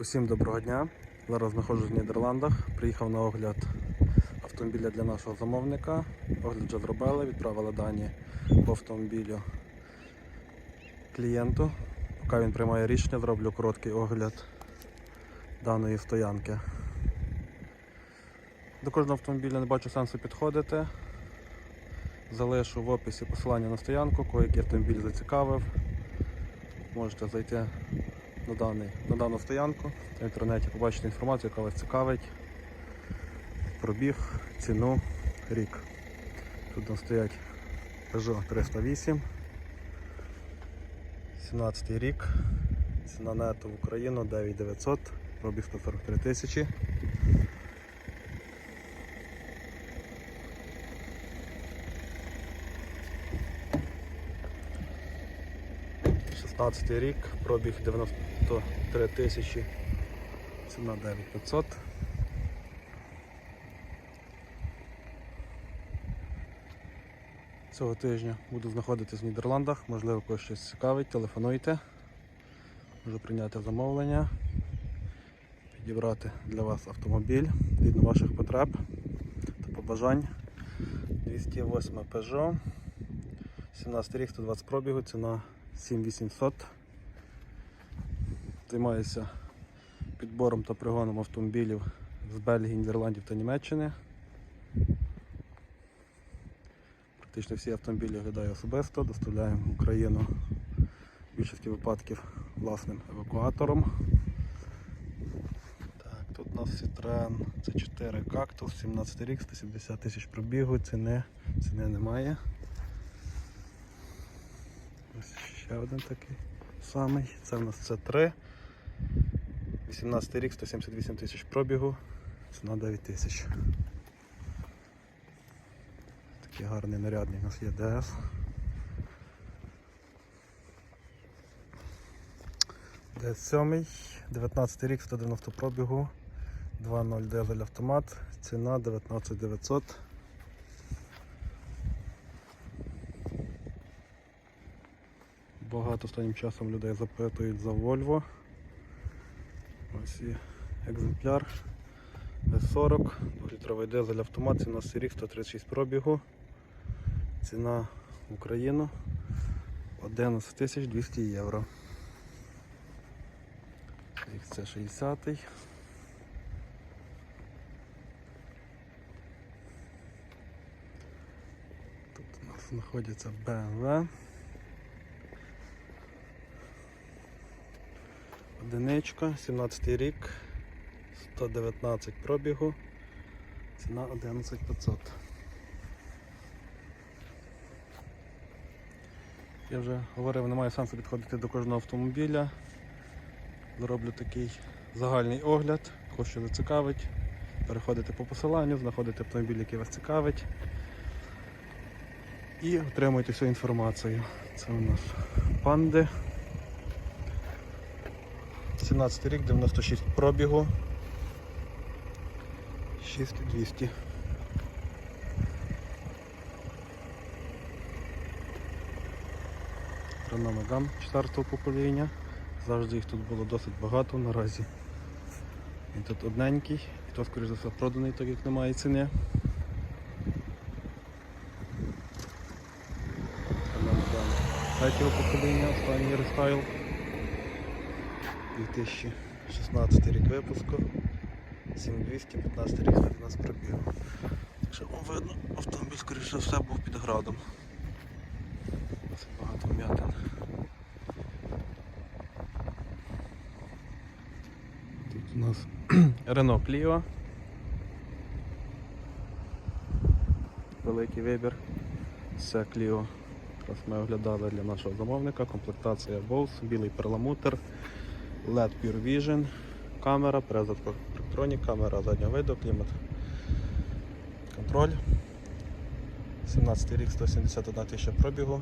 Усім доброго дня. Зараз знаходжусь в Нідерландах. Приїхав на огляд автомобіля для нашого замовника. Огляд вже зробили, відправили дані по автомобілю клієнту. Поки він приймає рішення, зроблю короткий огляд даної стоянки. До кожного автомобіля не бачу сенсу підходити. Залишу в описі посилання на стоянку, кого який автомобіль зацікавив. Можете зайти на, даний, на дану стоянку в інтернеті, побачите інформацію, яка вас цікавить. Пробіг, ціну, рік. Тут нам стоять Peugeot 308. 17 рік. Ціна нету в Україну 9900, пробіг 143 тисячі. Шістнадцятий рік, пробіг 93 тисячі, ціна 9500. Цього тижня буду знаходитись в Нідерландах, можливо когось щось цікавить, телефонуйте. Можу прийняти замовлення, підібрати для вас автомобіль згідно ваших потреб та побажань. 208 Peugeot, 17 рік, 120 пробігу, ціна 7800. Займаюся підбором та пригоном автомобілів з Бельгії, Нідерландів та Німеччини. Практично всі автомобілі оглядаю особисто, доставляємо в Україну в більшості випадків власним евакуатором. Так, тут у нас Citroen C4 Cactus, 17 рік, 170 тисяч пробігу, ціни, ціни немає. Ось ще один такий самий. Це в нас C3. 18 рік, 178 тисяч пробігу, ціна 9 тисяч. Такий гарний нарядний у нас є DS. DS 7, 19 рік, 190 пробігу, 2.0 дизель автомат, ціна 19 900. Багато останнім часом людей запитують за Volvo. Ось і екземпляр S40, 2-літровий дизель автомат, ціна рік 136 пробігу. Ціна в Україну 11 200 євро. Це 60 Тут у нас знаходиться BMW. Одиничка, 17 рік, 119 пробігу, ціна 11500. Я вже говорив, немає сенсу підходити до кожного автомобіля. Зроблю такий загальний огляд, кого що зацікавить. Переходите по посиланню, знаходите автомобіль, який вас цікавить. І отримуєте всю інформацію. Це у нас панди. 17 рік, 96 пробігу. 6200. Renault Megane 4 покоління. Завжди їх тут було досить багато наразі. Він тут одненький, і то, скоріш за все, проданий, так як немає ціни. Renault Megane третього покоління, останній рестайл. 2016 рік випуску. 7200, 15 рік 112 пробігу. Так що вам видно, автомобіль, скоріш за все, був під градом. Досить багато вм'ятин. Тут у нас Renault Clio. Великий вибір. Це. Якраз ми оглядали для нашого замовника. Комплектація Bose, білий перламутр, LED Pure Vision, камера, презод електронік, камера заднього виду, клімат. Контроль. 17 рік 171 тисяча пробігу.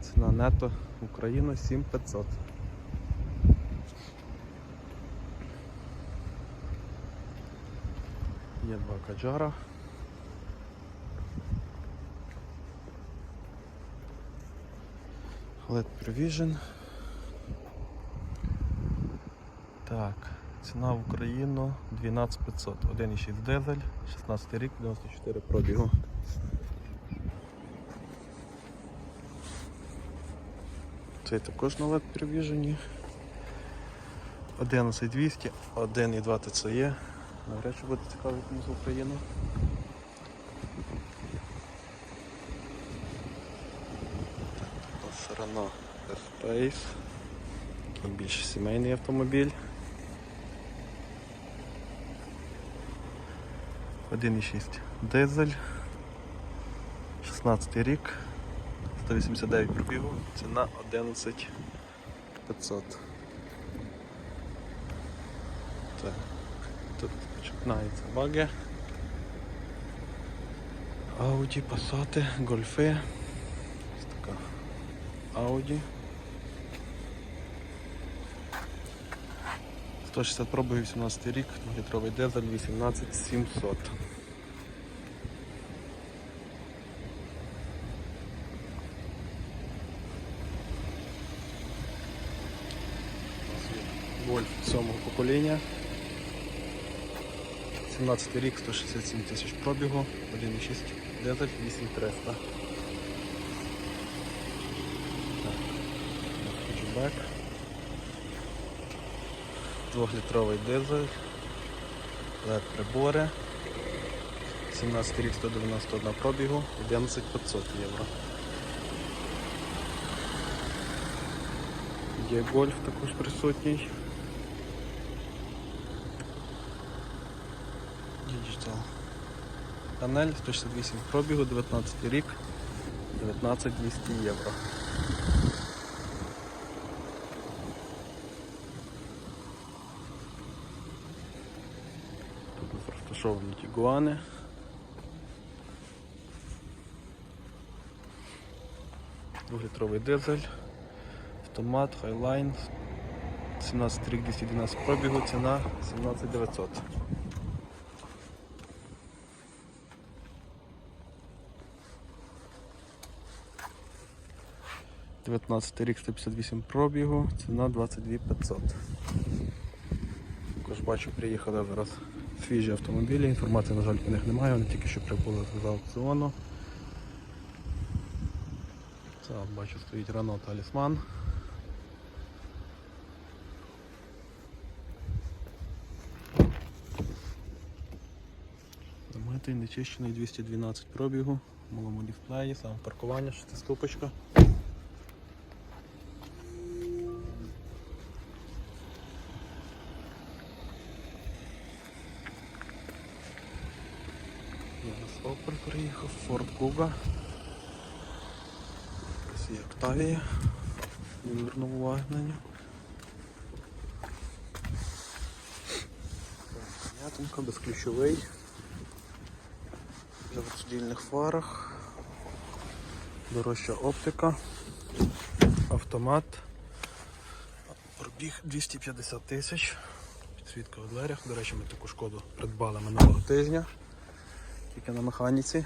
Ціна нето Україна 7500. Є два каджара. LED Provision. Так, Ціна в Україну 12500. 1,6 дизель, 16 рік, 94 пробігу. Цей також на LED перевіжені. 11200, 1,2 ТЦЄ. Навряд чи буде цікавий комусь в Україну. Так, Renault Space. Такий більш сімейний автомобіль. 1,6 дизель. 16 рік. 189 пробігу. Ціна 11 500. Так. Тут починається баги. Audi, Passat, гольфи. Ось така Audi. 160 пробігів, 18 рік, 2-літровий дизель, 18700. Вольф сьомого покоління. 17 рік, 167 тисяч пробігу, 1,6 дизель, 8300. Так, бек. Двохлітровий дизель, LED прибори, 17 рік 191 пробігу, 11500 євро. Є гольф також присутній. Digital. Панель 168 пробігу, 19 рік, 19200 євро. Розташовані тігуани. Двохлітровий дизель, автомат, хайлайн, 17 рік 212 пробігу, ціна 17 900. Дев'ятнадцятий рік 158 пробігу, ціна 22 500. Також бачу, приїхали зараз свіжі автомобілі, інформації, на жаль, по них немає, вони тільки що прибули з аукціону. Це бачу стоїть Renault Talisman. Замитий, нечищений 212 пробігу, в малому дисплеї, саме паркування, шестиступочка. Приїхав, Ford Kuga. Ось є Octavia. Не звернув уваги на нього. Понятненько, безключовий. Вже в роздільних фарах. Дорожча оптика. Автомат. Пробіг 250 тисяч. Підсвітка у дверях. До речі, ми таку шкоду придбали минулого тижня. Тільки на механіці.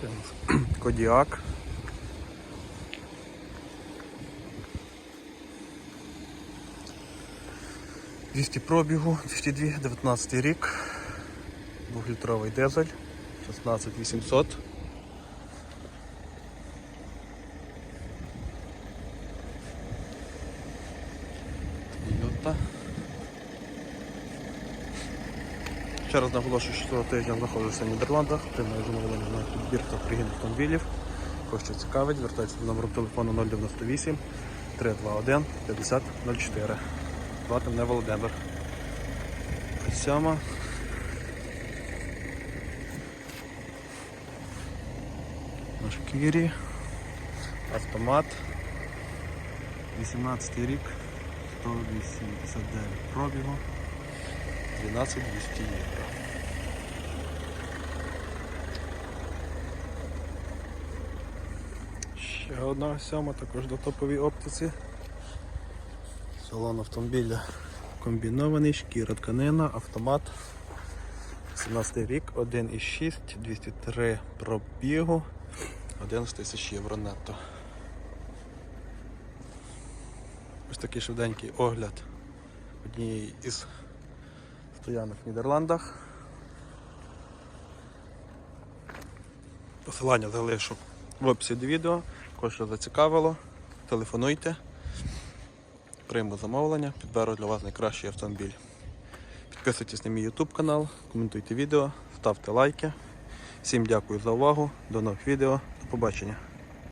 Це у нас Кодіак. Двісті пробігу, 202, 19 рік, двохлітровий дизель, 16800. Ще раз наголошую, що цього тижня знаходжуся в Нідерландах, приймаю замовлення на підбір та пригін автомобілів. Кого що цікавить, звертайтеся до номеру телефону 098 321 50 04. Звати мене Володимир. Сьома. На шкірі. Автомат. 18 рік. 189 пробігу. 12 200 євро. Ще одна сьома, також до топовій оптиці. Салон автомобіля комбінований, шкіра тканина, автомат. 17 рік, 1,6, 203 пробігу, 11 тисяч євро нетто. Ось такий швиденький огляд однієї із стоянок в Нідерландах. Посилання залишу в описі до відео. Кого зацікавило, телефонуйте. Прийму замовлення, підберу для вас найкращий автомобіль. Підписуйтесь на мій YouTube канал, коментуйте відео, ставте лайки. Всім дякую за увагу. До нових відео. До побачення.